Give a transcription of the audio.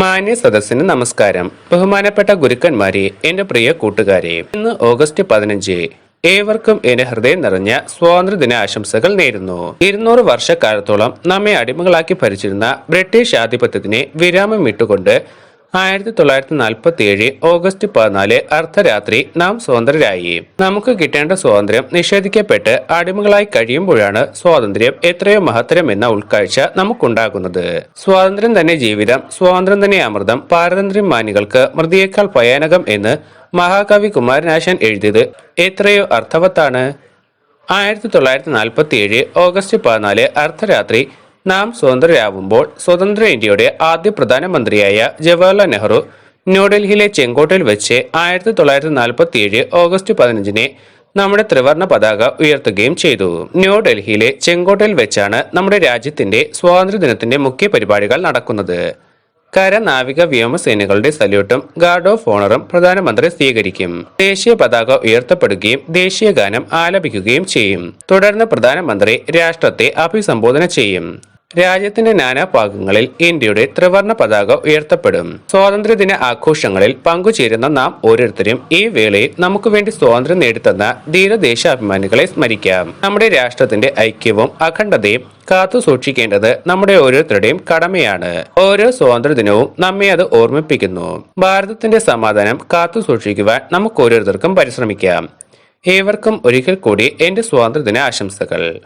മാന്യ സദസ്സിന് നമസ്കാരം. ബഹുമാനപ്പെട്ട ഗുരുക്കന്മാരെ എന്റെ പ്രിയ കൂട്ടുകാരെ ഇന്ന് ഓഗസ്റ്റ് പതിനഞ്ച്. ഏവർക്കും എന്റെ ഹൃദയം നിറഞ്ഞ സ്വാതന്ത്ര്യദിന ആശംസകൾ നേരുന്നു. ഇരുന്നൂറ് വർഷക്കാലത്തോളം നമ്മെ അടിമകളാക്കി ഭരിച്ചിരുന്ന ബ്രിട്ടീഷ് ആധിപത്യത്തിന് വിരാമം ഇട്ടുകൊണ്ട് ആയിരത്തി തൊള്ളായിരത്തി നാൽപ്പത്തി ഏഴ് ഓഗസ്റ്റ് പതിനാല് അർദ്ധരാത്രി നാം സ്വതന്ത്രരായി നമുക്ക് കിട്ടേണ്ട സ്വാതന്ത്ര്യം നിഷേധിക്കപ്പെട്ട് അടിമകളായി കഴിയുമ്പോഴാണ് സ്വാതന്ത്ര്യം എത്രയോ മഹത്തരം എന്ന ഉൾക്കാഴ്ച നമുക്കുണ്ടാകുന്നത്. സ്വാതന്ത്ര്യം തന്നെ ജീവിതം സ്വാതന്ത്ര്യം തന്നെ അമൃതം പാരതന്ത്ര്യം മാനികൾക്ക് മൃതിയേക്കാൾ ഭയാനകം എന്ന് മഹാകവി കുമാരനാശൻ എഴുതിയത് എത്രയോ അർത്ഥവത്താണ്. ആയിരത്തി തൊള്ളായിരത്തി നാൽപ്പത്തി ഏഴ് ഓഗസ്റ്റ് പതിനാല് അർദ്ധരാത്രി നാം സ്വതന്ത്രരാകുമ്പോൾ സ്വതന്ത്ര ഇന്ത്യയുടെ ആദ്യ പ്രധാനമന്ത്രിയായ ജവഹർലാൽ നെഹ്റു ന്യൂഡൽഹിയിലെ ചെങ്കോട്ടയിൽ വെച്ച് ആയിരത്തി തൊള്ളായിരത്തി നാൽപ്പത്തി ഏഴ് ഓഗസ്റ്റ് പതിനഞ്ചിന് നമ്മുടെ ത്രിവർണ പതാക ഉയർത്തുകയും ചെയ്തു. ന്യൂഡൽഹിയിലെ ചെങ്കോട്ടയിൽ വെച്ചാണ് നമ്മുടെ രാജ്യത്തിന്റെ സ്വാതന്ത്ര്യ ദിനത്തിന്റെ മുഖ്യ പരിപാടികൾ നടക്കുന്നത്. കര നാവിക വ്യോമസേനകളുടെ സല്യൂട്ടും ഗാർഡ് ഓഫ് ഓണറും പ്രധാനമന്ത്രി സ്വീകരിക്കും. ദേശീയ പതാക ഉയർത്തപ്പെടുകയും ദേശീയ ഗാനം ആലപിക്കുകയും ചെയ്യും. തുടർന്ന് പ്രധാനമന്ത്രി രാഷ്ട്രത്തെ അഭിസംബോധന ചെയ്യും. രാജ്യത്തിന്റെ നാനാഭാഗങ്ങളിൽ ഇന്ത്യയുടെ ത്രിവർണ പതാക ഉയർത്തപ്പെടും. സ്വാതന്ത്ര്യദിന ആഘോഷങ്ങളിൽ പങ്കുചേരുന്ന നാം ഓരോരുത്തരും ഈ വേളയിൽ നമുക്ക് വേണ്ടി സ്വാതന്ത്ര്യം നേടിത്തന്ന ധീരദേശാഭിമാനികളെ സ്മരിക്കാം. നമ്മുടെ രാഷ്ട്രത്തിന്റെ ഐക്യവും അഖണ്ഡതയും കാത്തു സൂക്ഷിക്കേണ്ടത് നമ്മുടെ ഓരോരുത്തരുടെയും കടമയാണ്. ഓരോ സ്വാതന്ത്ര്യദിനവും നമ്മെ അത് ഓർമ്മിപ്പിക്കുന്നു. ഭാരതത്തിന്റെ സമാധാനം കാത്തു സൂക്ഷിക്കുവാൻ നമുക്ക് ഓരോരുത്തർക്കും പരിശ്രമിക്കാം. ഏവർക്കും ഒരിക്കൽ കൂടി എന്റെ സ്വാതന്ത്ര്യദിന ആശംസകൾ.